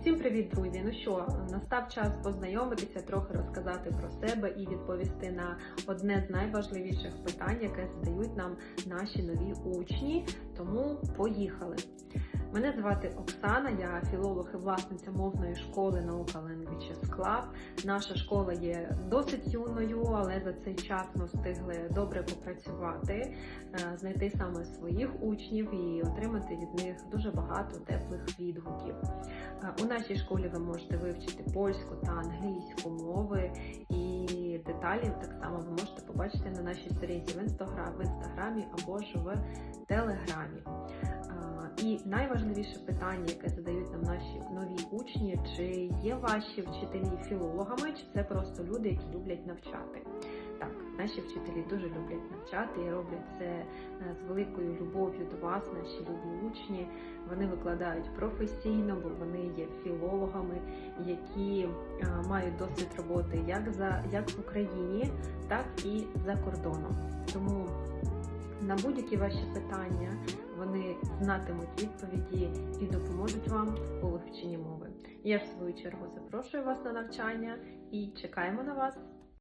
Усім привіт, друзі! Ну що, настав час познайомитися, трохи розказати про себе і відповісти на одне з найважливіших питань, яке задають нам наші нові учні. Тому поїхали! Мене звати Оксана, я філолог і власниця мовної школи наука Languages Club. Наша школа є досить юною, але за цей час ми встигли добре попрацювати, е, знайти саме своїх учнів і отримати від них дуже багато теплих відгуків. Е, У нашій школі ви можете вивчити польську та англійську мови і деталі так само ви можете побачити на нашій сторінці в інстаграмі або ж в телеграмі. І найважливіше питання, яке задають нам наші нові учні, чи є ваші вчителі філологами, чи це просто люди, які люблять навчати. Так, наші вчителі дуже люблять навчати і роблять це е, з великою любов'ю до вас, наші любі учні. Вони викладають професійно, бо вони є філологами, які е, мають досвід роботи як за як в Україні, так і за кордоном. Тому на будь-які ваші питання вони знатимуть відповіді і допоможуть вам у вивченні мови. Я в свою чергу запрошую вас на навчання і чекаємо на вас.